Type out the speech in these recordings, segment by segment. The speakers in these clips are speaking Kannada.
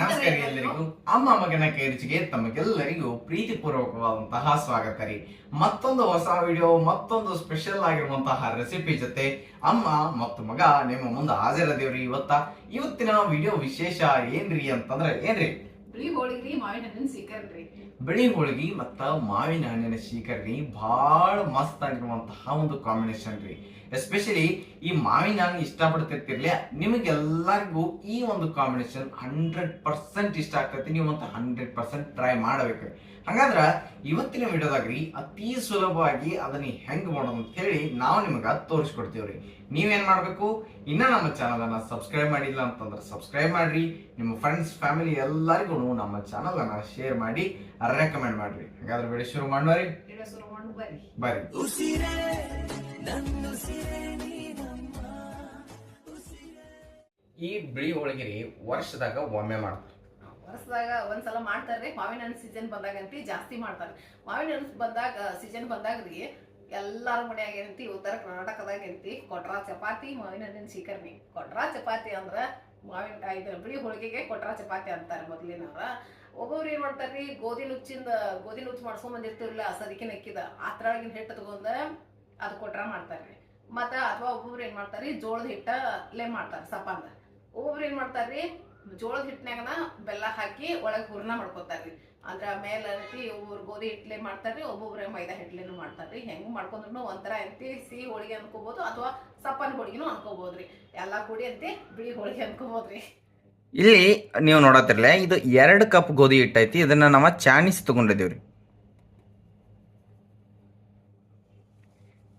ನಮಸ್ಕಾರ ಎಲ್ಲರಿಗೂ ಅಮ್ಮ ಮಗನ ಕೈರುಚಿಗೆ ತಮಗೆಲ್ಲರಿಗೂ ಪ್ರೀತಿಪೂರ್ವಕವಾದಂತಹ ಸ್ವಾಗತ ರೀ. ಮತ್ತೊಂದು ಹೊಸ ವಿಡಿಯೋ, ಮತ್ತೊಂದು ಸ್ಪೆಷಲ್ ಆಗಿರುವಂತಹ ರೆಸಿಪಿ ಜೊತೆ ಅಮ್ಮ ಮತ್ತು ಮಗ ನಿಮ್ಮ ಮುಂದೆ ಹಾಜರದೇವ್ರಿ ಇವತ್ತ. ಇವತ್ತಿನ ವಿಡಿಯೋ ವಿಶೇಷ ಏನ್ರಿ ಅಂತಂದ್ರೆ ಏನ್ರಿ? ಬಿಳಿ ಹೋಳಿಗೆ ಮತ್ತ ಮಾವಿನ ಹಣ್ಣಿನ ಶೀಕರಣಿ ಬಹಳ ಮಸ್ತ್ ಆಗಿರುವಂತಹ ಒಂದು ಕಾಂಬಿನೇಷನ್ ರೀ. ಎಸ್ಪೆಷಲಿ ಈ ಮಾವಿನ ಹಣ್ಣು ಇಷ್ಟಪಡ್ತಿರ್ತಿರ್ಲಿ ನಿಮಗೆಲ್ಲರಿಗೂ ಈ ಒಂದು ಕಾಂಬಿನೇಷನ್ ಹಂಡ್ರೆಡ್ ಪರ್ಸೆಂಟ್ ಇಷ್ಟ ಆಗ್ತೈತಿ. ನೀವು ಅಂತ ಹಂಡ್ರೆಡ್ ಪರ್ಸೆಂಟ್ ಟ್ರೈ ಮಾಡಬೇಕು. ಹಂಗಂದ್ರ ಇವತ್ತಿನ ವಿಡಿಯೋದಾಗ್ರಿ ಅತಿ ಸುಲಭವಾಗಿ ಅದನ್ನ ಹೆಂಗ್ ಮಾಡೋದು ಅಂತ ಹೇಳಿ ನಾವು ನಿಮಗೆ ತೋರಿಸ್ಕೊಡ್ತೀವ್ರಿ. ನೀವೇನ್ ಮಾಡ್ಬೇಕು? ಇನ್ನ ನಮ್ಮ ಚಾನಲ್ ಅನ್ನ ಸಬ್ಸ್ಕ್ರೈಬ್ ಮಾಡಿಲ್ಲ ಅಂತಂದ್ರೆ ಸಬ್ಸ್ಕ್ರೈಬ್ ಮಾಡ್ರಿ. ನಿಮ್ಮ ಫ್ರೆಂಡ್ಸ್ ಫ್ಯಾಮಿಲಿ ಎಲ್ಲರಿಗೂ ನಮ್ಮ ಚಾನಲ್ ಅನ್ನ ಶೇರ್ ಮಾಡಿ ರೆಕಮೆಂಡ್ ಮಾಡ್ರಿ. ಹಾಗಾದ್ರೆ ವಿಡಿಯೋ ಶುರು ಮಾಡೋರಿ ಬರ್ರಿ. ಬರ್ರಿ. ಈ ಬಿಳಿ ಹೋಳಿಗೆ ರೀ ವರ್ಷದಾಗ ಒಮ್ಮೆ ಮಾಡ್ತಾರೆ. ವರ್ಷದಾಗ ಒಂದ್ಸಲ ಮಾಡ್ತಾರ್ರಿ ಮಾವಿನ ಹಣ್ಣು ಸೀಸನ್ ಬಂದಾಗಂತಿ ಜಾಸ್ತಿ ಮಾಡ್ತಾರೆ. ಮಾವಿನ ಹಣ್ಣು ಬಂದಾಗ ಸೀಸನ್ ಬಂದಾಗ್ರಿ ಎಲ್ಲಾರ ಮನ್ಯಾಗ ಏನಂತಿ ಉತ್ತರ ಕರ್ನಾಟಕದಾಗ ಏನಂತಿ ಕೊಟ್ರ ಚಪಾತಿ, ಮಾವಿನ ಹಣ್ಣಿನ ಸೀಕರ್ಣಿ ಕೊಟ್ರ ಚಪಾತಿ ಅಂದ್ರ ಮಾವಿನ ಇದು ಬಿಳಿ ಹೋಳಿಗೆಗೆ ಕೊಟ್ರ ಚಪಾತಿ ಅಂತಾರೆ ಮೊದ್ಲಿನವ್ರ ಒಬ್ಬೊಬ್ರು ಏನ್ ಮಾಡ್ತಾರ್ರಿ ಗೋಧಿ ನುಚ್ಚಿಂದ, ಗೋಧಿ ನುಚ್ಚು ಮಾಡ್ಸ್ಕೊಂಡ್ ಬಂದಿರ್ತಿರ್ಲಿಲ್ಲ ಸದಿಕೆ ನೆಕ್ಕಿದ ಆತ್ರೊಳಗಿನ ಹಿಟ್ಟು ತಗೊಂಡ ಅದು ಕೊಟ್ರ ಮಾಡ್ತಾರ್ರಿ ಮತ್ತ ಅಥವಾ ಒಬ್ಬೊಬ್ರು ಏನ್ ಮಾಡ್ತಾರ್ರಿ ಜೋಳದ ಹಿಟ್ಟಲ್ಲೇ ಮಾಡ್ತಾರ ಸಪಾಂದ ಒಬ್ಬೊಬ್ರು ಏನ್ ಮಾಡ್ತಾರ್ರಿ ಜೋಳದ ಹಿಟ್ಟಿನಾಗನ ಬೆಲ್ಲ ಹಾಕಿ ಒಳಗೆ ಹೂರ್ಣ ಮಾಡ್ಕೊತಾರ್ರಿ. ಅದ್ರ ಮೇಲೆ ಅಂತಿ ಒಬ್ಬರು ಗೋಧಿ ಹಿಟ್ಲೆ ಮಾಡ್ತಾರ್ರಿ, ಒಬ್ಬೊಬ್ರೆ ಮೈದಾ ಹಿಟ್ಲೆನು ಮಾಡ್ತಾರ್ರಿ. ಹೆಂಗ್ ಮಾಡ್ಕೊಂಡ್ರು ಒಂಥರ ಅಂತಿ ಸಿಹಿ ಹೋಳಿಗೆ ಅನ್ಕೋಬಹುದು ಅಥವಾ ಸಪ್ಪನ್ ಹೋಳಿಗೆನು ಅನ್ಕೋಬಹುದ್ರಿ ಎಲ್ಲಾ ಕೂಡಿ ಅಂತಿ ಬಿಳಿ ಹೋಳಿಗೆ ಅನ್ಕೋಬಹುದ್ರಿ ಇಲ್ಲಿ ನೀವು ನೋಡತ್ತಿರಲ್ಲ ಇದು ಎರಡು ಕಪ್ ಗೋಧಿ ಹಿಟ್ಟೈತಿ, ಇದನ್ನ ನಾವು ಚಾಣಿಸಿ ತಗೊಂಡಿದ್ದೀವ್ರಿ.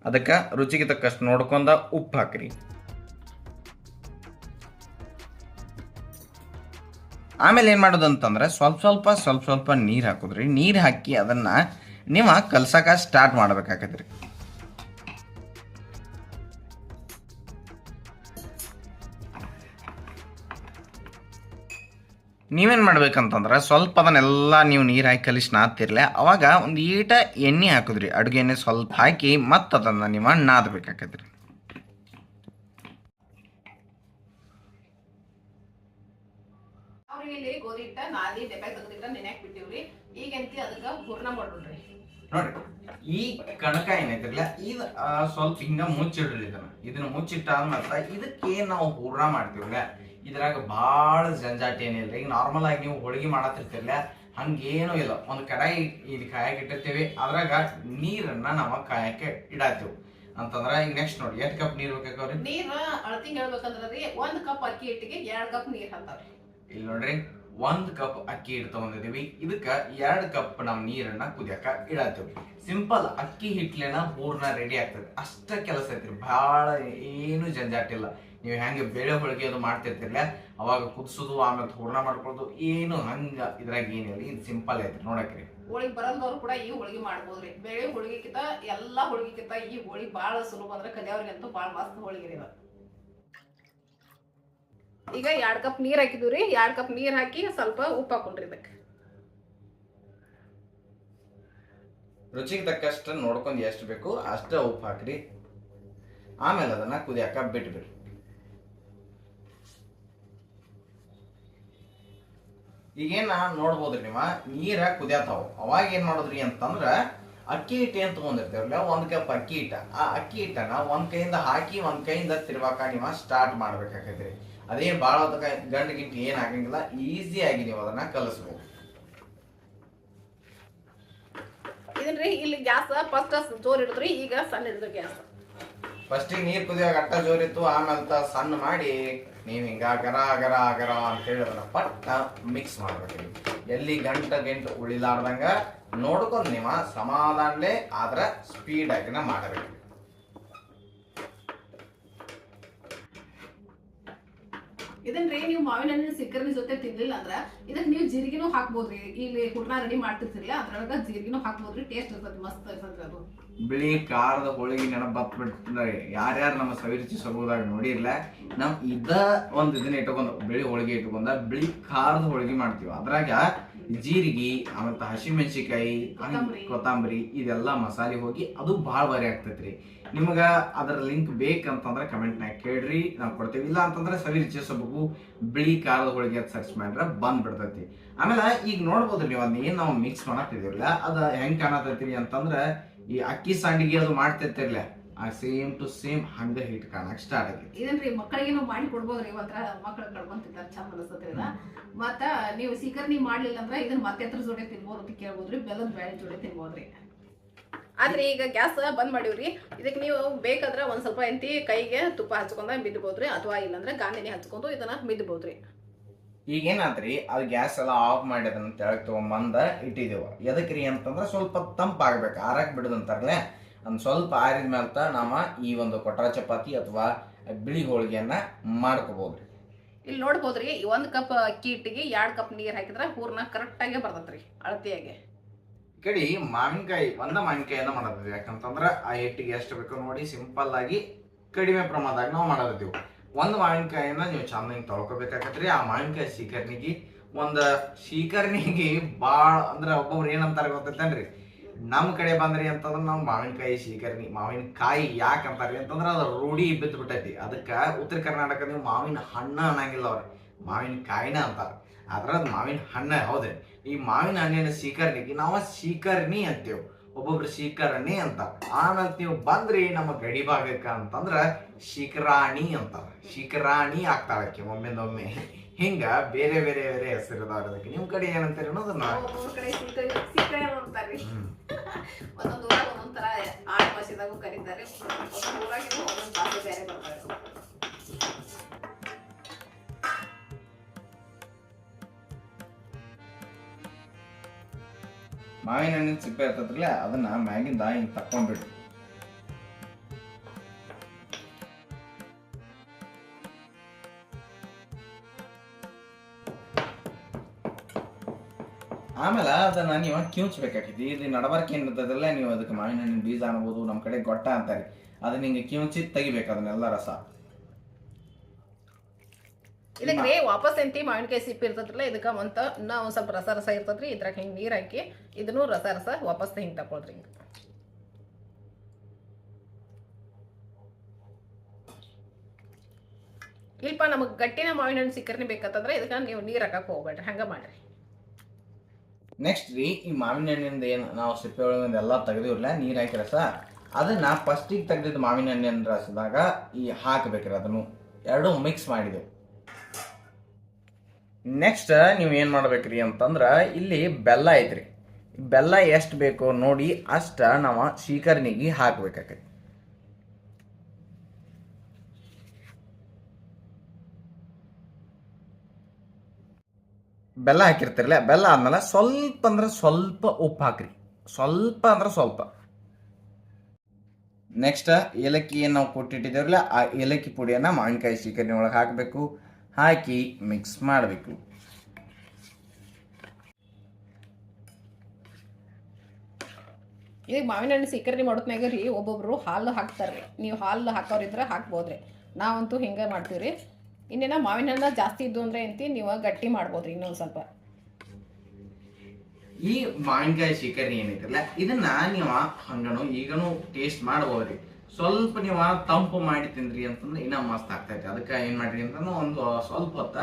ಅದಕ್ಕೆ ರುಚಿಗೆ ತಕ್ಕಷ್ಟು ನೋಡ್ಕೊಂಡ ಉಪ್ಪು ಹಾಕ್ರಿ. ಆಮೇಲೆ ಏನು ಮಾಡೋದು ಅಂತಂದ್ರೆ ಸ್ವಲ್ಪ ಸ್ವಲ್ಪ ಸ್ವಲ್ಪ ಸ್ವಲ್ಪ ನೀರು ಹಾಕೋದ್ರಿ. ನೀರು ಹಾಕಿ ಅದನ್ನು ನೀವು ಕಲ್ಸಕ ಸ್ಟಾರ್ಟ್ ಮಾಡ್ಬೇಕಾಗತ್ರಿ ನೀವೇನು ಮಾಡ್ಬೇಕಂತಂದ್ರೆ ಸ್ವಲ್ಪ ಅದನ್ನೆಲ್ಲ ನೀವು ನೀರು ಹಾಕಿ ಕಲಿಸಿ ನಾದ್ತಿರ್ಲೆ. ಅವಾಗ ಒಂದು ಈಟ ಎಣ್ಣೆ ಹಾಕಿದ್ರಿ. ಅಡುಗೆ ಎಣ್ಣೆ ಸ್ವಲ್ಪ ಹಾಕಿ ಮತ್ತದನ್ನು ನೀವು ನಾದಬೇಕಾಕತ್ರಿ ಅವ್ರಿಗೆ ಇಲ್ಲಿ ಗೋಧಿ ಹಿಟ್ಟ ನಾದಿ ದೆಬ್ಬೆ ತೆಗೆದಿಟ್ಟ ನೆನ್ಯಾಕ್ ಬಿಟ್ಟಿವ್ರಿ. ಈಗ ಅಂತಿ ಅದಕ್ಕ ಹೂರ್ಣ ಮಾಡ್ಬಿಡ್ರಿ ನೋಡ್ರಿ ಈ ಕಣಕ ಏನೈತಿರ್ಲ ಇದು ಸ್ವಲ್ಪ ಹಿಂಗ ಮುಚ್ಚಿಡ್ರಿ ಇದನ್ನ. ಇದನ್ನ ಮುಚ್ಚಿಟ್ಟಾದ್ಮೇಲೆ ಇದಕ್ಕೆ ನಾವು ಹೂರ್ಣ ಮಾಡ್ತೀವಲ್ಲ ಇದ್ರಾಗ ಭಾಳ ಜಂಜಾಟ ಏನಿಲ್ಲ. ಈಗ ನಾರ್ಮಲ್ ಆಗಿ ನೀವು ಹೋಳಿಗೆ ಮಾಡತ್ತಿರ್ತಿರ್ಲ ಹಂಗೇನು ಇಲ್ಲ. ಒಂದು ಕಡಾಯಿ ಇದು ಕಾಯಕ್ಕೆ ಇಟ್ಟಿರ್ತೀವಿ. ಅದ್ರಾಗ ನೀರನ್ನ ನಾವು ಕಾಯಕ್ಕೆ ಇಡಾತೀವಿ. ಅಂತಂದ್ರ ಈಗ ನೆಕ್ಸ್ಟ್ ನೋಡಿ ಎಷ್ಟು ಕಪ್ ನೀರ್ ಬೇಕಾಗ್ರಿ ನೀರ್ ಅಳತಿಂಗ್ ಹೇಳ್ಬೇಕಂದ್ರ ಒಂದ್ ಕಪ್ ಅಕ್ಕಿ ಇಟ್ಟಿಗೆ ಎರಡ್ ಕಪ್ ನೀರ್ ಹಾಕ್ತಾವ್ರಿ ಇಲ್ಲಿ ನೋಡ್ರಿ, ಒಂದ್ ಕಪ್ ಅಕ್ಕಿ ಹಿಟ್ಟು ತಗೊಂಡಿದೀವಿ ಇದಕ್ಕ ಎರಡ್ ಕಪ್ ನಾವು ನೀರನ್ನ ಕುದಿಯಕ ಇಡತ್ತೀವಿ. ಸಿಂಪಲ್ ಅಕ್ಕಿ ಹಿಟ್ಲೆನ ಪೂರ್ಣ ರೆಡಿ ಆಗ್ತದೆ. ಅಷ್ಟ ಕೆಲಸ ಐತ್ರಿ ಬಹಳ ಏನು ಜಂಜಾಟ ಇಲ್ಲ ನೀವು ಹೆಂಗೆ ಬೇಳೆ ಹೋಳಿಗೆ ಅದು ಮಾಡ್ತಿರ್ತಿರ್ಲ ಅವಾಗ ಕುದಿಸೋದು, ಆಮೇಲೆ ಹೂರ್ಣ ಮಾಡ್ಕೊಳ್ಳೋದು ಏನು ಹಂಗ ಇದ್ರಾಗ ಏನಿಲ್ಲ ಇದು ಸಿಂಪಲ್ ಐತ್ರಿ, ನೋಡಕ್ರಿ. ಹೋಳಿಗೆ ಬರಲ್ದವ್ರು ಕೂಡ ಈ ಹೋಳಿಗೆ ಮಾಡ್ಬೋದ್ರಿ. ಬೇಳೆ ಹೋಳಿಗೆಕ್ಕಿಂತ ಎಲ್ಲಾ ಹೋಳಿಗೆಕ್ಕಿಂತ ಈ ಹೋಳಿಗೆ ಬಹಳ ಸುಲಭ ಅಂದ್ರೆ ಕಲಿಯವ್ರಿಗಂತೂ ಬಹಳ ಮಸ್ತ್ ಹೋಳಿಗೆ. ಈಗ ಎರಡು ಕಪ್ ನೀರ್ ಹಾಕಿದ್ವಿ ಎರಡ್ ಕಪ್ ನೀರ್ ಹಾಕಿ ಸ್ವಲ್ಪ ಉಪ್ಪು ಹಾಕೊಂಡ್ರಿ ಇದಕ್ಕೆ. ರುಚಿಗೆ ತಕ್ಕಷ್ಟು ನೋಡ್ಕೊಂಡು ಎಷ್ಟು ಬೇಕು ಅಷ್ಟ ಉಪ್ಪು ಹಾಕ್ರಿ. ಆಮೇಲೆ ಅದನ್ನ ಕುದಿಯಾಕ ಬಿಟ್ಬಿಡ್ರಿ. ಈಗೇನ ನೋಡ್ಬೋದ್ರಿ ನೀವು, ನೀರ ಕುದಿಯತಾವ. ಅವಾಗ ಏನ್ ಮಾಡಿದ್ರಿ ಅಂತಂದ್ರ, ಅಕ್ಕಿ ಹಿಟ್ಟು ಏನ್ ತಗೊಂಡಿರ್ತೇವಲ್ಲ ಒಂದ್ ಕಪ್ ಅಕ್ಕಿ ಹಿಟ್ಟ. ಆ ಅಕ್ಕಿ ಹಿಟ್ಟನ್ನ ಒಂದ್ ಕೈಯಿಂದ ಹಾಕಿ, ಒಂದ್ ಕೈಯಿಂದ ತಿರ್ವಾಕ ನೀವು ಸ್ಟಾರ್ಟ್ ಮಾಡ್ಬೇಕಾಕೈತ್ರಿ ಅದೇ ಭಾಳ ಹೊತ್ತಕ ಗಂಡ ಗಿಂಟ್ ಏನ್ ಆಗಂಗಿಲ್ಲ ಈಸಿ ಆಗಿ ನೀವು ಅದನ್ನ ಕಲಿಸ್ಬೇಕು ಇದನ್ರಿ ಇಲ್ಲಿ ಗ್ಯಾಸ್ ಫಸ್ಟ್ ಜೋರ್ ಈಗ ಸಣ್ಣ ಹಿಡಿದ್ರು ಗ್ಯಾಸ್. ಫಸ್ಟಿಗೆ ನೀರ್ ಕುದಿಯಾಗ ಅಟ್ಟ ಜೋರಿತ್ತು ಆಮೇಲೆ ತ ಸಣ್ಣ ಮಾಡಿ ನೀವು ಹಿಂಗ ಗರ ಗರ ಗರ ಅಂತ ಹೇಳಿ ಅದನ್ನ ಪಟ್ಟ ಮಿಕ್ಸ್ ಮಾಡ್ಬೇಕು ಎಲ್ಲಿ ಗಂಟ ಗಂಟು ಉಳಿಲಾರ್ದಂಗ ನೋಡ್ಕೊಂಡು ನೀವ ಸಮಾಧಾನಲೆ ಆದ್ರ ಸ್ಪೀಡ್ ಆಗಿನ ಮಾಡಬೇಕು ಇದನ್ರಿ ನೀವು ಮಾವಿನ ಹಣ್ಣಿನ ಸಿಕ್ಕರ್ನಿ ಜೊತೆ ತಿನ್ಲಿಲ್ಲ ಅಂದ್ರ ಇದಕ್ ನೀವು ಜೀರಿಗೆನೂ ಹಾಕ್ಬೋದ್ರಿ. ಇಲ್ಲಿ ಹೂರ್ಣ ರೆಡಿ ಮಾಡ್ತಿರ್ತಿರ್ಲಿಲ್ಲ ಅದ್ರೊಳಗ ಜೀರಿಗೆನೂ ಹಾಕ್ಬೋದ್ರಿ. ಟೇಸ್ಟ್ ಇರ್ತದೆ ಮಸ್ತ್ ಇರ್ತದೆ ಅದು. ಬಿಳಿ ಖಾರದ ಹೋಳಿಗೆ ನೆನಪು ಬತ್ ಬಿಟ್ರೆ ಯಾರ್ಯಾರು ನಮ್ಮ ಸವಿರುಚಿ ಸಗೋದಾಗ ನೋಡಿರ್ಲ ನಾವು ಇದ ಒಂದ್ ಇದನ್ನ ಇಟ್ಕೊಂಡ್ ಬಿಳಿ ಹೋಳಿಗೆ ಇಟ್ಕೊಂಡ ಬಿಳಿ ಖಾರದ ಹೋಳಿಗೆ ಮಾಡ್ತೀವಿ. ಅದ್ರಾಗ ಜೀರಿಗೆ ಆಮೇಲೆ ಹಸಿಮೆಣಸಿಕಾಯಿ ಕೊತ್ತಂಬರಿ. ಕೊತ್ತಂಬರಿ ಇದೆಲ್ಲ ಮಸಾಲೆ ಹೋಗಿ ಅದು ಭಾಳ ಭಾರಿ ಆಗ್ತೈತ್ರಿ. ನಿಮಗ ಅದರ ಲಿಂಕ್ ಬೇಕಂತಂದ್ರೆ ಕಮೆಂಟ್ನಾಗ ಕೇಳ್ರಿ, ನಾವು ಕೊಡ್ತೀವಿ. ಇಲ್ಲ ಅಂತಂದ್ರೆ ಸವಿ ರುಚಿಸಬೇಕು ಬಿಳಿ ಖಾರದ ಹೋಳಿಗೆ ಸರ್ಚ್ ಮಾಡ್ರೆ ಬಂದ್ಬಿಡ್ತೈತಿ. ಆಮೇಲೆ ಈಗ ನೋಡ್ಬೋದು ನೀವು ಅದನ್ನ ಏನ್ ನಾವು ಮಿಕ್ಸ್ ಮಾಡತ್ತಿದಿರಲ್ಲ ಅದು ಹೆಂಗೆ ಕಾಣತೈತಿ ಅಂತಂದ್ರೆ ಈ ಅಕ್ಕಿ ಸಂಡಿಗೆ ಅದು ಮಾಡ್ತಿರ್ತಿರ್ಲ ಆ ಸೇಮ್ ಟು ಸೇಮ್ ಹಂಗ ಹಿಟ್ ಕಾಣಕ್ ಸ್ಟಾರ್ಟ್ ಆಗೈತಿ. ಇದನ್ರಿ ಮಕ್ಕಳಿಗೆ ನಾವು ಮಾಡಿ ಕೊಡ್ಬೋದ್ರಿ ಇವತ್ರ ಮಕ್ಕಳು ಕಡ್ಕೊಂತಿರ್ತಾರೆ ಚಂದ ಅನಿಸ್ತದ್ರಿ ಮತ್ತ ನೀವು ಸೀಕರ್ಣಿ ಮಾಡ್ಲಿಲ್ಲ ಅಂದ್ರೆ ಇದನ್ನ ಮತ್ತೆ ಜೋಡಿ ತಿನ್ಬೋದು ಅಂತ ಕೇಳ್ಬೋದ್ರಿ, ಬೆಲ್ಲದ ಬ್ಯಾಳೆ ಜೋಡಿ ತಿನ್ಬೋದ್ರಿ. ಆದ್ರೆ ಈಗ ಗ್ಯಾಸ್ ಬಂದ್ ಮಾಡಿವ್ರಿ. ಇದಕ್ಕೆ ನೀವು ಬೇಕಾದ್ರೆ ಒಂದ್ ಸ್ವಲ್ಪ ಎಂತಿ ಕೈಗೆ ತುಪ್ಪ ಹಚ್ಕೊಂಡ ಬಿದ್ಬೋದ್ರಿ ಅಥವಾ ಇಲ್ಲಾಂದ್ರೆ ಗಾಂಧಿನಿ ಹಚ್ಕೊಂಡು ಇದನ್ನ ಬಿದ್ಬೋದ್ರಿ ಈಗ ಏನಾದ್ರಿ ಅದು ಗ್ಯಾಸ್ ಎಲ್ಲ ಆಫ್ ಮಾಡಿ ಅದನ್ನ ತೆಳಗ್ ತಗೊಂಬಂದ ಇಟ್ಟಿದೇವ. ಎದಕ್ರಿ ಅಂತಂದ್ರೆ ಸ್ವಲ್ಪ ತಂಪಾಗ್ಬೇಕು ಆರಕ್ ಬಿಡುದಂತಾರಲ್ಲ ಅನ್ ಸ್ವಲ್ಪ ಆರಿದ ಮೇಲೆ ನಾವ ಈ ಒಂದು ಕೊಟ್ರ ಚಪಾತಿ ಅಥವಾ ಬಿಳಿ ಹೋಳಿಗೆಯನ್ನ ಮಾಡ್ಕೋಬಹುದ್ರಿ ಇಲ್ಲಿ ನೋಡ್ಬೋದ್ರಿ ಒಂದ್ ಕಪ್ ಅಕ್ಕಿ ಹಿಟ್ಟಿಗೆ ಎರಡ್ ಕಪ್ ನೀರ್ ಹಾಕಿದ್ರೆ ಹೂರ್ನ ಕರೆಕ್ಟ್ ಆಗಿ ಬರ್ತೈತ್ರಿ ಅಳತೆಯಾಗಿ. ಕಡೆ ಮಾವಿನಕಾಯಿ ಒಂದ ಮಾವಿನಕಾಯಿಯನ್ನ ಮಾಡತ್ತಿದ್ವಿ ಯಾಕಂತಂದ್ರ ಆ ಹಿಟ್ಟಿಗೆ ಎಷ್ಟು ಬೇಕೋ ನೋಡಿ ಸಿಂಪಲ್ ಆಗಿ ಕಡಿಮೆ ಪ್ರಮಾಣದಾಗ ನಾವು ಮಾಡತ್ತಿದ್ವಿ ಒಂದು ಮಾವಿನಕಾಯಿನ ನೀವು ಚಂದಂಗ್ ತೊಳ್ಕೊಬೇಕಾಗತ್ರಿ ಆ ಮಾವಿನಕಾಯಿ ಶೀಕರ್ನಿಗೆ ಒಂದು ಶೀಕರ್ಣಿಗೆ ಬಾಳ ಅಂದ್ರೆ ಒಬ್ಬೊಬ್ರು ಏನಂತಾರ ಗೊತ್ತೈತೇನ್ರಿ? ನಮ್ಮ ಕಡೆ ಬಂದ್ರಿ ಅಂತಂದ್ರೆ ನಾವು ಮಾವಿನಕಾಯಿ ಸೀಕರ್ಣಿ ಮಾವಿನಕಾಯಿ ಯಾಕೆ ಅಂತಾರ್ರಿ ಅಂತಂದ್ರೆ ಅದು ರೂಢಿ ಬಿದ್ದು ಬಿಟ್ಟೈತಿ ಅದಕ್ಕ ಉತ್ತರ ಕರ್ನಾಟಕ ನೀವು ಮಾವಿನ ಹಣ್ಣ ಅನ್ನಂಗಿಲ್ಲ ಅವ್ರಿ. ಮಾವಿನಕಾಯಿನ ಅಂತಾರೆ. ಆದ್ರ ಅದ್ ಮಾವಿನ ಹಣ್ಣ ಹೌದ್ರಿ ಈ ಮಾವಿನ ಹಣ್ಣಿನ ಶೀಕರ್ಣಿಗೆ ನಾವು ಶೀಕರ್ಣಿ ಅಂತೇವ್. ಒಬ್ಬೊಬ್ರು ಸೀಕರಣಿ ಅಂತ. ಆಮೇಲೆ ನೀವು ಬಂದ್ರಿ ನಮ್ಮ ಗಡಿ ಭಾಗಕ್ಕ ಅಂತಂದ್ರ ಶಿಖರಾಣಿ ಅಂತಾರ. ಶಿಖರಾಣಿ ಆಗ್ತಾಳಕ್ಕೆ ಒಮ್ಮೆದೊಮ್ಮೆ. ಹಿಂಗ ಬೇರೆ ಬೇರೆ ಬೇರೆ ಹೆಸರು ಅದಕ್ಕೆ. ನಿಮ್ ಕಡೆ ಏನಂತಾರೆ ಅನ್ನೋದನ್ನ? ಸೀಕರ್ಣಿ ಸೀಕರ್ಣಿ. ಒಂದೊಂದು ಊರಾಗ ಒಂದೊಂದ್ ತರ ಆಡ್ ಭಾಷೆದಾಗೂ ಕರೀತಾರೆ. ಒಂದೊಂದು ಊರಾಗಿನೂ ಒಂದೊಂದು ಭಾಷೆ ಬೇರೆ ಬರ್ತಾರೆ. ಮಾವಿನ ಹಣ್ಣಿನ ಸಿಪ್ಪೆ ಇರ್ತದ್ರಲ್ಲ ಅದನ್ನ ಮ್ಯಾಗಿಂದ ಹಿಂಗೆ ತಕ್ಕೊಂಡ್ಬಿಡ್ರಿ ಆಮೇಲೆ ಅದನ್ನ ನೀವು ಕಿವುಚ್ಬೇಕಾಕೈತಿ ಇಲ್ಲಿ ನಡಬರ್ಕೆ ಏನಿರ್ತದಲ್ಲ ನೀವು ಅದಕ್ಕೆ ಮಾವಿನ ಹಣ್ಣಿನ ಬೀಜ ಅನ್ಬೋದು ನಮ್ಮ ಕಡೆ ಗೊಟ್ಟ ಅಂತಾರೆ. ಅದನ್ನ ಹಿಂಗೆ ಕಿವುಚಿ ತೆಗಿಬೇಕು ಅದನ್ನೆಲ್ಲ ರಸ. ಇದಕ್ಕೆ ವಾಪಸ್ ಎಂತಿ ಮಾವಿನಕಾಯಿ ಸಿಪ್ಪಿ ಇರ್ತದ್ರಲ್ಲ ಇದಕ್ಕೆ ಮಂತ ಇನ್ನೂ ಒಂದು ಸ್ವಲ್ಪ ರಸ ರಸ ಇರ್ತದ್ರಿ ಇದ್ರಾಗ ಹಿಂಗೆ ನೀರ್ ಹಾಕಿ ಇದನ್ನು ರಸ ರಸ ವಾಪಸ್ ಹಿಂಗೆ ತಕೊಳ್ರಿ ಹಿಂಗೆ. ಇಲ್ಪ ನಮಗ್ ಗಟ್ಟಿನ ಮಾವಿನ ಹಣ್ಣು ಸಿಕ್ಕರ್ನಿ ಬೇಕಂತಂದ್ರೆ ಇದಕ್ಕೆ ನೀವು ನೀರು ಹಾಕಕ್ಕೆ ಹೋಗ್ಬೇಡ್ರಿ, ಹಂಗೆ ಮಾಡ್ರಿ. ನೆಕ್ಸ್ಟ್ ರೀ, ಈ ಮಾವಿನ ಹಣ್ಣಿಂದ ಏನು ನಾವು ಸಿಪ್ಪೆ ಒಳಗಿಂದ ಎಲ್ಲ ತೆಗೆದಿರಲ್ಲ ನೀರು ಹಾಕಿ ರಸ, ಅದನ್ನ ಫಸ್ಟಿಗೆ ತೆಗೆದಿದ್ದು ಮಾವಿನ ಹಣ್ಣಿನ ರಸದಾಗ ಈ ಹಾಕಬೇಕ್ರಿ ಅದನ್ನು. ಎರಡು ಮಿಕ್ಸ್ ಮಾಡಿದೆವು. ನೆಕ್ಸ್ಟ್ ನೀವು ಏನು ಮಾಡ್ಬೇಕ್ರಿ ಅಂತಂದ್ರೆ ಇಲ್ಲಿ ಬೆಲ್ಲ ಐತ್ರಿ. ಬೆಲ್ಲ ಎಷ್ಟು ಬೇಕೋ ನೋಡಿ ಅಷ್ಟ ನಾವು ಶೀಕರ್ಣಿಗೆ ಹಾಕ್ಬೇಕಾಕೈತಿ. ಬೆಲ್ಲ ಹಾಕಿರ್ತಿರಲ್ಲ, ಬೆಲ್ಲ ಆದ್ಮೇಲೆ ಸ್ವಲ್ಪ ಅಂದ್ರೆ ಸ್ವಲ್ಪ ಉಪ್ಪು ಹಾಕ್ರಿ. ಸ್ವಲ್ಪ ಅಂದ್ರೆ ಸ್ವಲ್ಪ. ನೆಕ್ಸ್ಟ್ ಏಲಕ್ಕಿ ಏನು ನಾವು ಕೊಟ್ಟಿಟ್ಟಿದ್ದೇವ್ರಲ್ಲ, ಆ ಏಲಕ್ಕಿ ಪುಡಿಯನ್ನು ಮಾವಿನಕಾಯಿ ಸೀಕರ್ಣಿ ಒಳಗೆ ಹಾಕಬೇಕು. ಹಾಕಿ ಮಿಕ್ಸ್ ಮಾಡಬೇಕು. ಈಗ ಮಾವಿನ ಹಣ್ಣು ಸಿಕ್ಕರ್ನಿ ಮಾಡೋತ್ನಾಗ ರೀ ಒಬ್ಬೊಬ್ರು ಹಾಲು ಹಾಕ್ತಾರ್ರಿ ನೀವು ಹಾಲು ಹಾಕೋರಿದ್ರೆ ಹಾಕ್ಬೋದ್ರಿ. ನಾವಂತೂ ಹಿಂಗೆ ಮಾಡ್ತೀವಿ ರೀ ಇನ್ನೇನ ಮಾವಿನ ಹಣ್ಣು ಜಾಸ್ತಿ ಇದ್ದು ಅಂದ್ರೆ ಎಂತಿ ನೀವು ಗಟ್ಟಿ ಮಾಡ್ಬೋದ್ರಿ ಇನ್ನೊಂದು ಸ್ವಲ್ಪ. ಈ ಮಾವಿನಕಾಯಿ ಶೀಕರಣೆ ಏನೈತಿರಲ್ಲ ಇದನ್ನ ನೀವು ಹಂಗನು ಈಗನು ಟೇಸ್ಟ್ ಮಾಡ್ಬೋದ್ರಿ. ಸ್ವಲ್ಪ ನೀವು ತಂಪು ಮಾಡಿ ತಿಂದ್ರಿ ಅಂತಂದ್ರೆ ಇನ್ನೂ ಮಸ್ತ್ ಆಗ್ತೈತಿ ಅದಕ್ಕೆ ಏನು ಮಾಡ್ರಿ ಅಂತಂದ್ರೆ ಒಂದು ಸ್ವಲ್ಪ ಹೊತ್ತ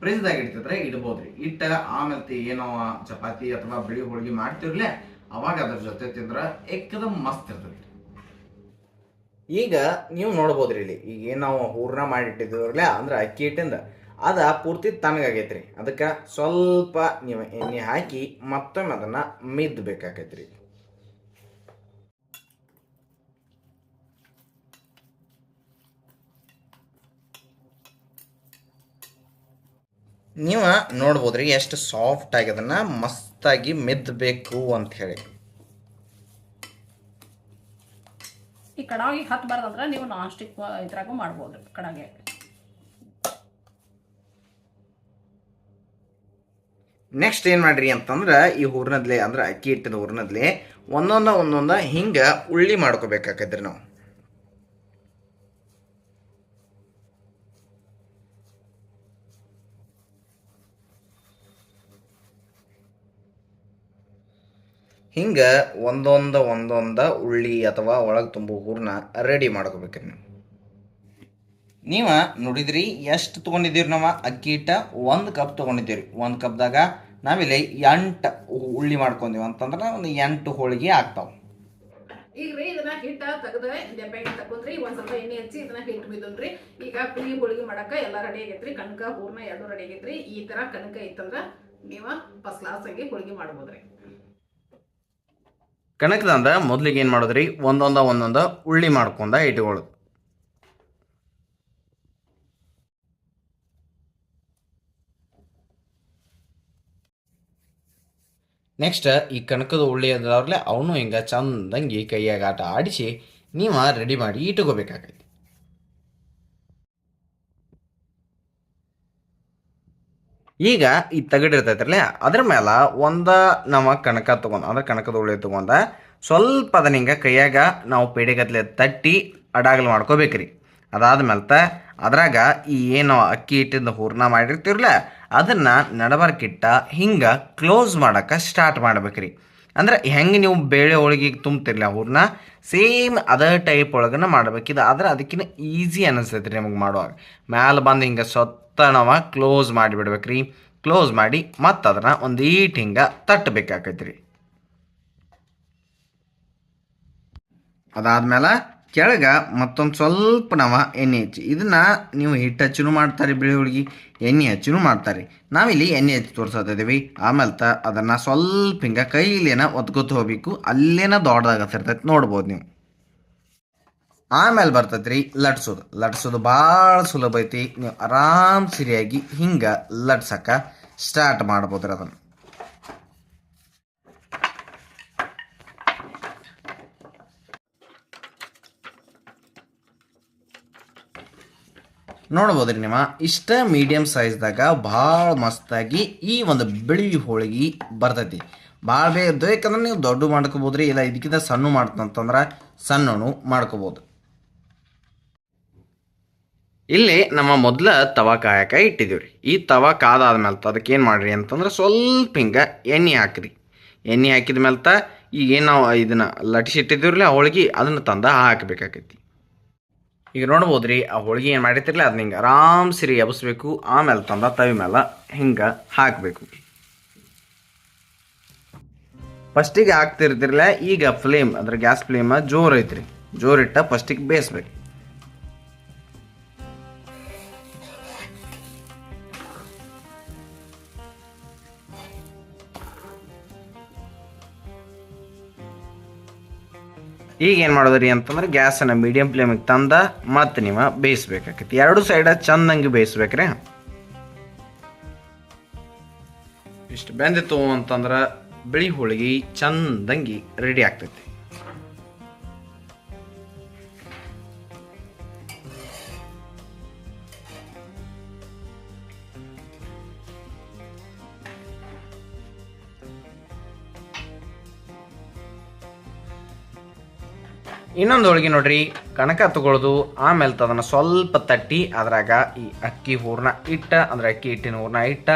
ಫ್ರಿಜ್ದಾಗ ಇಡ್ತಿದ್ರೆ ಇಡ್ಬೋದ್ರಿ. ಇಟ್ಟ ಆಮೇಲೆ ಏನೋ ಚಪಾತಿ ಅಥವಾ ಬಿಳಿ ಹೋಳಿಗೆ ಮಾಡ್ತಿರ್ಲೆ, ಅವಾಗ ಅದ್ರ ಜೊತೆ ತಿಂದ್ರೆ ಏಕದಮ್ ಮಸ್ತ್ ಇರ್ತದೆ ಈಗ ನೀವು ನೋಡ್ಬೋದ್ರಿ ಇಲ್ಲಿ, ಈಗ ಏನ್ ನಾವು ಹೂರ್ಣ ಮಾಡಿಟ್ಟಿದ್ರಲ್ಲೇ ಅಂದ್ರೆ ಅಕ್ಕಿ ಹಿಟ್ಟಿಂದ. ಅದ ಪೂರ್ತಿ ತಣ್ಣಗಾಗೈತ್ರಿ ಅದಕ್ಕೆ ಸ್ವಲ್ಪ ನೀವು ಎಣ್ಣೆ ಹಾಕಿ ಮತ್ತೊಮ್ಮೆ ಅದನ್ನ ಮಿದ್ಬೇಕಾಕೈತ್ರಿ ನೀವು ನೋಡ್ಬೋದು ರೀ ಎಷ್ಟು ಸಾಫ್ಟ್ ಆಗಿ ಅದನ್ನ ಮಸ್ತಾಗಿ ಮೆದ್ದಬೇಕು ಅಂತ ಹೇಳಿ. ಈ ಕಡಾಗಿ ಹತ್ತಬಾರ್ದಂದ್ರೆ ನೀವು ನಾನ್ ಸ್ಟಿಕ್ ಇದ್ರಾಗೂ ಮಾಡ್ಬೋದು ಕಡಾಗಿ ನೆಕ್ಸ್ಟ್ ಏನು ಮಾಡ್ರಿ ಅಂತಂದ್ರೆ ಈ ಹೂರ್ನದ್ಲೆ ಅಂದ್ರೆ ಅಕ್ಕಿ ಹಿಟ್ಟಿನ ಹೂರ್ನದ್ಲೆ ಒಂದೊಂದ ಒಂದೊಂದ ಹಿಂಗ ಉಳ್ಳಿ ಮಾಡ್ಕೋಬೇಕಾಕೈತ್ರಿ ನಾವು. ಹಿಂಗೆ ಒಂದೊಂದು ಒಂದೊಂದು ಉಳ್ಳಿ ಅಥವಾ ಒಳಗೆ ತುಂಬೋ ಹೂರ್ನ ರೆಡಿ ಮಾಡ್ಕೋಬೇಕು ನೀವು. ನೀವು ನೋಡಿದ್ರಿ ಎಷ್ಟು ತೊಗೊಂಡಿದ್ದೀರಿ ನಾವು? ಅಕ್ಕಿ ಹಿಟ್ಟ ಒಂದು ಕಪ್ ತೊಗೊಂಡಿದ್ದೀರಿ. ಒಂದು ಕಪ್ದಾಗ ನಾವಿಲ್ಲಿ ಎಂಟು ಉಳ್ಳಿ ಮಾಡ್ಕೊಂಡೀವಿ ಅಂತಂದ್ರೆ ಒಂದು ಎಂಟು ಹೋಳಿಗೆ ಆಗ್ತಾವೆ. ಈಗ ರೀ ಇದನ್ನ ಹಿಟ್ಟ ತೆಗೆದ ದೆಬ್ಬೆಗೆ ತಗೊಂಡ್ರಿ ಒಂದ್ ಸ್ವಲ್ಪ ಎಣ್ಣೆ ಹಚ್ಚಿ ಇದನ್ನ ಹಿಟ್ಟು ಬಿದ್ದನ್ರಿ ಈಗ ಪುಳಿ ಹೋಳಿಗೆ ಮಾಡಕ ಎಲ್ಲ ರೆಡಿ ಆಗೈತ್ರಿ. ಕನಕ ಹೂರ್ನ ಎರಡು ರೆಡಿ ಆಗೈತ್ರಿ. ಈ ತರ ಕಣಕ ಇತ್ತಂದ್ರ ನೀವ ಫಸ್ಟ್ ಕ್ಲಾಸ್ ಆಗಿ ಹೋಳಿಗೆ ಮಾಡ್ಬೋದ್ರಿ. ಕಣಕದಂದ ಮೊದಲಿಗೆ ಏನು ಮಾಡೋದ್ರಿ? ಒಂದೊಂದ ಒಂದೊಂದ ಉಳ್ಳಿ ಮಾಡ್ಕೊಂಡ ಇಟ್ಕೊಳ್ಳೋದು. ನೆಕ್ಸ್ಟ್ ಈ ಕಣಕದ ಉಳ್ಳಿ ಅದಾವ್ರಲ್ಲ ಅವನು ಹಿಂಗೆ ಚಂದಂಗಿ ಕೈಯಾಗ ಆಟ ಆಡಿಸಿ ನೀವು ರೆಡಿ ಮಾಡಿ ಇಟ್ಕೋಬೇಕಾಗೈತಿ. ಈಗ ಈ ತಗಡಿರ್ತೈತ್ರಲ್ಲ ಅದ್ರ ಮೇಲೆ ಒಂದ ನಮ್ಮ ಕಣಕ ತಗೊಂಡು, ಅಂದ್ರೆ ಕಣಕದ ಉಳಿ ತಗೊಂಡ ಸ್ವಲ್ಪ ಅದನ್ನ ಹಿಂಗೆ ಕೈಯಾಗ ನಾವು ಪೇಡೆಗತ್ಲೆ ತಟ್ಟಿ ಅಡಾಗಲ್ ಮಾಡ್ಕೋಬೇಕ್ರಿ. ಅದಾದ್ಮೇಲೆ ತ ಅದ್ರಾಗ ಈ ಏನು ಅಕ್ಕಿ ಹಿಟ್ಟಿಂದ ಹೂರ್ಣ ಮಾಡಿರ್ತೀರಲ್ಲ ಅದನ್ನ ನಡಬರ್ಕಿಟ್ಟ ಹಿಂಗೆ ಕ್ಲೋಸ್ ಮಾಡಕ್ಕೆ ಸ್ಟಾರ್ಟ್ ಮಾಡ್ಬೇಕ್ರಿ. ಅಂದ್ರೆ ಹೆಂಗೆ ನೀವು ಬೇಳೆ ಹೋಳಿಗೆಗೆ ತುಂಬ್ತಿರ್ಲ ಹೂರ್ಣ, ಸೇಮ್ ಅದೇ ಟೈಪ್ ಒಳಗನ ಮಾಡ್ಬೇಕಿದ ಆದ್ರೆ ಅದಕ್ಕಿಂತ ಈಸಿ ಅನ್ನಿಸ್ತೈತೆ ರೀ ನಮಗೆ ಮಾಡುವಾಗ. ಮ್ಯಾಲೆ ಬಂದು ಹಿಂಗೆ ಸೊತ್ತ ನಾವು ಕ್ಲೋಸ್ ಮಾಡಿಬಿಡ್ಬೇಕ್ರಿ. ಕ್ಲೋಸ್ ಮಾಡಿ ಮತ್ತು ಅದನ್ನು ಒಂದು ಹಿಂಗೆ ತಟ್ಟಬೇಕಾಕೈತಿ ರೀ ಅದಾದ್ಮೇಲೆ ಕೆಳಗೆ ಮತ್ತೊಂದು ಸ್ವಲ್ಪ ನಾವು ಎಣ್ಣೆ ಹಚ್ಚಿ. ಇದನ್ನು ನೀವು ಹಿಟ್ಟು ಹಚ್ಚಿನೂ ಮಾಡ್ತಾರೆ ಬಿಳಿ ಹುಡುಗಿ ಎಣ್ಣೆ ಹಚ್ಚಿನೂ ಮಾಡ್ತಾರೆ ನಾವಿಲ್ಲಿ ಎಣ್ಣೆ ಹಚ್ಚಿ ತೋರ್ಸತ್ತಿದ್ದೀವಿ ಆಮೇಲೆ ತ ಅದನ್ನು ಸ್ವಲ್ಪ ಹಿಂಗೆ ಕೈಲೇನ ಒತ್ಕೊತ ಹೋಗ್ಬೇಕು. ಅಲ್ಲೇನ ದೊಡ್ಡದಾಗತ್ತಿರ್ತೈತೆ ನೋಡ್ಬೋದು ನೀವು. ಆಮೇಲೆ ಬರ್ತೈತ್ರಿ ಲಟ್ಸೋದು. ಲಟ್ಸೋದು ಭಾಳ ಸುಲಭ ಐತಿ. ನೀವು ಆರಾಮ್ ಸರಿಯಾಗಿ ಹಿಂಗೆ ಲಟ್ಸಕ್ಕ ಸ್ಟಾರ್ಟ್ ಮಾಡ್ಬೋದ್ರಿ ಅದನ್ನ. ನೋಡ್ಬೋದ್ರಿ ನಿಮ್ಮ, ಇಷ್ಟ ಮೀಡಿಯಮ್ ಸೈಜ್ದಾಗ ಭಾಳ ಮಸ್ತಾಗಿ ಈ ಒಂದು ಬಿಳಿ ಹೋಳಿಗೆ ಬರ್ತೈತಿ. ಭಾಳ ಬೇಕಂದ್ರೆ ನೀವು ದೊಡ್ಡ ಮಾಡ್ಕೋಬೋದ್ರಿ, ಇಲ್ಲ ಇದಕ್ಕಿಂತ ಸಣ್ಣ ಮಾಡ್ತಂತಂದ್ರೆ ಸಣ್ಣನು ಮಾಡ್ಕೋಬೋದು. ಇಲ್ಲಿ ನಮ್ಮ ಮೊದಲ ತವಾ ಕಾಯಕ ಇಟ್ಟಿದ್ದೀವಿ ರೀ ಈ ತವಾ ಕಾದಾದ್ಮೇಲೆ ಅದಕ್ಕೆ ಏನು ಮಾಡಿರಿ ಅಂತಂದ್ರೆ ಸ್ವಲ್ಪ ಹಿಂಗೆ ಎಣ್ಣೆ ಹಾಕ್ರಿ. ಎಣ್ಣೆ ಹಾಕಿದ ಮೇಲೆ ಈಗ ಏನು ನಾವು ಇದನ್ನು ಲಟ್ಟಿಸಿಟ್ಟಿದ್ದೀವ್ರಲ್ಲ ಆ ಹೋಳಿಗೆ ಅದನ್ನು ತಂದು ಹಾಕಬೇಕಾಗೈತಿ ಈಗ ನೋಡ್ಬೋದು ರೀ ಆ ಹೋಳಿಗೆ ಏನು ಮಾಡಿರ್ತಿರಲ್ಲ ಅದನ್ನ ಹಿಂಗೆ ಆರಾಮ್ ಸಿರಿ ಎಬ್ಸ್ಬೇಕು. ಆಮೇಲೆ ತಂದ ತವಿ ಮೇಲೆ ಹಿಂಗೆ ಹಾಕಬೇಕು. ಫಸ್ಟಿಗೆ ಹಾಕ್ತಿರ್ತಿರಲ್ಲ ಈಗ ಫ್ಲೇಮ್ ಅಂದ್ರೆ ಗ್ಯಾಸ್ ಫ್ಲೇಮ್ ಜೋರು ಐತ್ರಿ. ಜೋರಿಟ್ಟ ಫಸ್ಟಿಗೆ ಬೇಯಿಸ್ಬೇಕು. ಈಗ ಏನು ಮಾಡೋದ್ರಿ ಅಂತಂದ್ರೆ ಗ್ಯಾಸನ್ನು ಮೀಡಿಯಂ ಫ್ಲೇಮಿಗೆ ತಂದ ಮತ್ತೆ ನೀವು ಬೇಯಿಸ್ಬೇಕಾಕೈತಿ. ಎರಡು ಸೈಡ ಚಂದಂಗೆ ಬೇಯಿಸ್ಬೇಕ್ರಿ. ಇಷ್ಟು ಬೆಂದಿತ್ತು ಅಂತಂದ್ರೆ ಬಿಳಿ ಹೋಳಿಗೆ ಚಂದಂಗಿ ರೆಡಿ ಆಗ್ತೈತಿ. ಇನ್ನೊಂದು ಹೋಳಿಗೆ ನೋಡ್ರಿ, ಕಣಕ ತಗೊಳ್ಳೋದು ಆಮೇಲೆ ತದನ್ನ ಸ್ವಲ್ಪ ತಟ್ಟಿ, ಅದ್ರಾಗ ಈ ಅಕ್ಕಿ ಹೂರ್ಣ ಇಟ್ಟ, ಅಂದ್ರೆ ಅಕ್ಕಿ ಹಿಟ್ಟಿನ ಹೂರ್ಣ ಇಟ್ಟ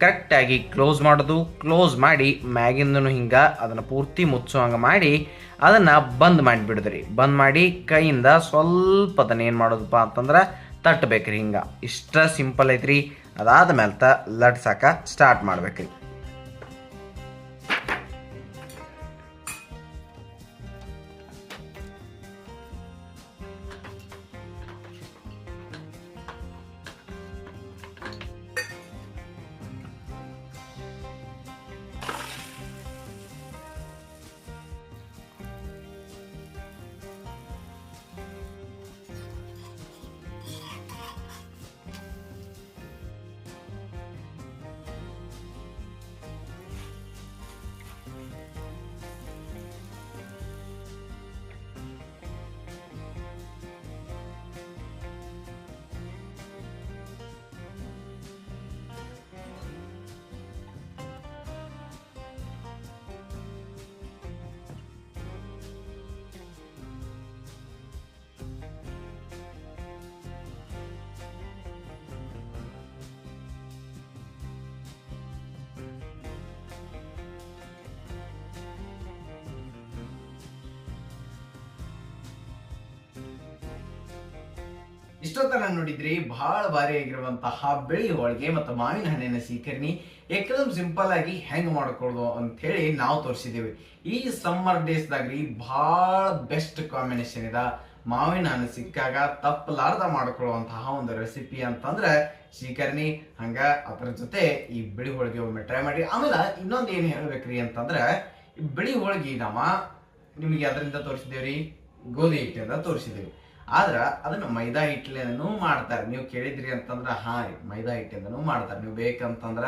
ಕರೆಕ್ಟಾಗಿ ಕ್ಲೋಸ್ ಮಾಡೋದು ಕ್ಲೋಸ್ ಮಾಡಿ ಮ್ಯಾಗಿಂದನು ಹಿಂಗೆ ಅದನ್ನು ಪೂರ್ತಿ ಮುಚ್ಚೋ ಹಂಗೆ ಮಾಡಿ ಅದನ್ನು ಬಂದ್ ಮಾಡಿಬಿಡಿದ್ರಿ. ಬಂದ್ ಮಾಡಿ ಕೈಯಿಂದ ಸ್ವಲ್ಪ ಅದನ್ನ ಏನು ಮಾಡೋದಪ್ಪ ಅಂತಂದ್ರೆ ತಟ್ಟಬೇಕ್ರಿ ಹಿಂಗೆ. ಇಷ್ಟ ಸಿಂಪಲ್ ಐತ್ರಿ. ಅದಾದ ಮೇಲೆ ತ ಲಟ್ಸಾಕ ಸ್ಟಾರ್ಟ್ ಮಾಡ್ಬೇಕ್ರಿ. ಇಷ್ಟೊತ್ತನ ನೋಡಿದ್ರಿ, ಬಹಳ ಭಾರಿ ಆಗಿರುವಂತಹ ಬೆಳಿ ಹೋಳಿಗೆ ಮತ್ತು ಮಾವಿನ ಹಣ್ಣಿನ ಸೀಕರಣಿ ಏಕದಮ್ ಸಿಂಪಲ್ ಆಗಿ ಹೆಂಗ್ ಮಾಡ್ಕೊಳ್ಳೋದು ಅಂತ ಹೇಳಿ ನಾವು ತೋರಿಸಿದೀವಿ ಈ ಸಮ್ಮರ್ ಡೇಸ್ ದಾಗ್ರಿ ಬಹಳ ಬೆಸ್ಟ್ ಕಾಂಬಿನೇಷನ್ ಇದ. ಮಾವಿನ ಹಣ್ಣು ಸಿಕ್ಕಾಗ ತಪ್ಪಲಾರ್ದ ಮಾಡ್ಕೊಳ್ಳುವಂತಹ ಒಂದು ರೆಸಿಪಿ ಅಂತಂದ್ರೆ ಸೀಕರ್ಣಿ ಹಂಗ ಅದ್ರ ಜೊತೆ ಈ ಬಿಳಿ ಹೋಳಿಗೆ ಒಮ್ಮೆ ಟ್ರೈ ಮಾಡಿ. ಆಮೇಲೆ ಇನ್ನೊಂದು ಏನು ಹೇಳ್ಬೇಕ್ರಿ ಅಂತಂದ್ರೆ ಬಿಳಿ ಹೋಳಿಗೆ ನಮ್ಮ ನಿಮಗೆ ಅದರಿಂದ ತೋರಿಸಿದೇವ್ರಿ ಗೋಧಿ ಹಿಟ್ಟಿಂದ ತೋರಿಸಿದೇವಿ ಆದ್ರ ಅದನ್ನ ಮೈದಾ ಹಿಟ್ಟಿನೂ ಮಾಡ್ತಾರೆ. ನೀವು ಕೇಳಿದ್ರಿ ಅಂತಂದ್ರ, ಹಾ ರೀ ಮೈದಾ ಹಿಟ್ಟಿಂದನೂ ಮಾಡ್ತಾರೆ. ನೀವು ಬೇಕಂತಂದ್ರ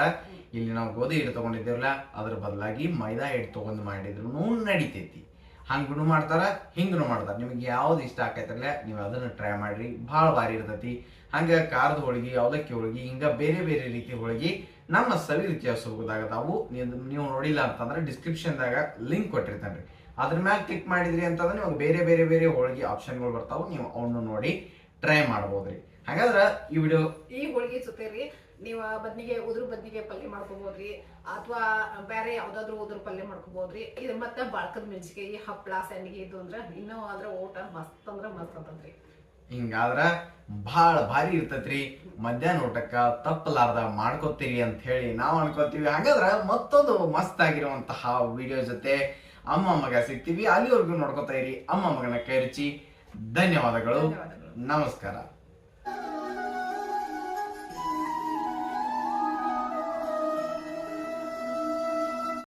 ಇಲ್ಲಿ ನಾವು ಗೋಧಿ ಹಿಟ್ಟು ತಗೊಂಡಿದ್ದೇವಲ್ಲ, ಅದ್ರ ಬದಲಾಗಿ ಮೈದಾ ಹಿಟ್ಟು ತೊಗೊಂಡು ಮಾಡಿದ್ರು ನಡಿತೈತಿ. ಹಂಗೂ ಮಾಡ್ತಾರ ಹಿಂಗೂ ಮಾಡ್ತಾರ. ನಿಮ್ಗೆ ಯಾವ್ದು ಇಷ್ಟ ಆಕೈತಲ್ಲ ನೀವು ಅದನ್ನ ಟ್ರೈ ಮಾಡ್ರಿ. ಭಾಳ ಭಾರಿ ಇರ್ತೈತಿ. ಹಂಗ ಖಾರದ ಹೋಳಿಗೆ ಅವಲಕ್ಕಿ ಹೋಳಿಗೆ, ಹಿಂಗ ಬೇರೆ ಬೇರೆ ರೀತಿ ಹೋಳಿಗೆ ನಮ್ಮ ಸವಿ ರುಚಿಯ ಸುಗದಾಗ ಅದಾವು. ನೀವು ನೋಡಿಲ್ಲ ಅಂತಂದ್ರೆ ಡಿಸ್ಕ್ರಿಪ್ಷನ್ದಾಗ ಲಿಂಕ್ ಕೊಟ್ಟಿರ್ತಾನೆ ಅದ್ರ ಮ್ಯಾಗ ಕ್ಲಿಕ್ ಮಾಡಿದ್ರಿ ಅಂತಂದ್ರೆ ನಿಮಗೆ ಬೇರೆ ಬೇರೆ ಬೇರೆ ಹೋಳಿಗೆ ಆಪ್ಷನ್ಗಳು ಬರ್ತಾವೆ. ನೀವು ಅವನ್ನ ನೋಡಿ ಟ್ರೈ ಮಾಡ್ಬೋದ್ರಿ. ಹಾಗಾದ್ರೆ ಈ ವಿಡಿಯೋ ಈ ಹೋಳಿಗೆ ಜೊತೆ ರೀ ನೀವು ಬದ್ನಿಗೆ ಉದುರು ಬದ್ನಿಗೆ ಪಲ್ಯ ಮಾಡ್ಕೋಬೋದ್ರಿ ಅಥವಾ ಬೇರೆ ಯಾವ್ದಾದ್ರು ಉದುರು ಪಲ್ಯ ಮಾಡ್ಕೋಬೋದ್ರಿ. ಇದು ಮತ್ತೆ ಬಾಳ್ಕದ ಮೆಣಸಿಕಾಯಿ ಹಪ್ಪಳ ಸಂಡಿಗೆ ಇದು ಅಂದ್ರೆ ಇನ್ನೂ ಅದ್ರ ಊಟ ಮಸ್ತ್ ಅಂದ್ರೆ ಮಸ್ತ್ ಅಂತಂದ್ರಿ ಹಿಂಗಾದ್ರ ಭಾಳ ಭಾರಿ ಇರ್ತೈತ್ರಿ. ಮಧ್ಯಾಹ್ನ ಊಟಕ್ಕ ತಪ್ಪಲಾರ್ದ ಮಾಡ್ಕೋತೀರಿ ಅಂತ ಹೇಳಿ ನಾವು ಅನ್ಕೋತೀವಿ. ಹಾಗಾದ್ರ ಮತ್ತೊಂದು ಮಸ್ತ್ ಆಗಿರುವಂತಹ ವಿಡಿಯೋ ಜೊತೆ ಅಮ್ಮ ಮಗ ಸಿಗ್ತೀವಿ ಅಲ್ಲಿವರೆಗೂ ನೋಡ್ಕೊತಾ ಇರಿ. ಅಮ್ಮ ಮಗನ ಕೈ ರುಚಿ ಧನ್ಯವಾದಗಳು. ಧನ್ಯವಾದಗಳು. ನಮಸ್ಕಾರ.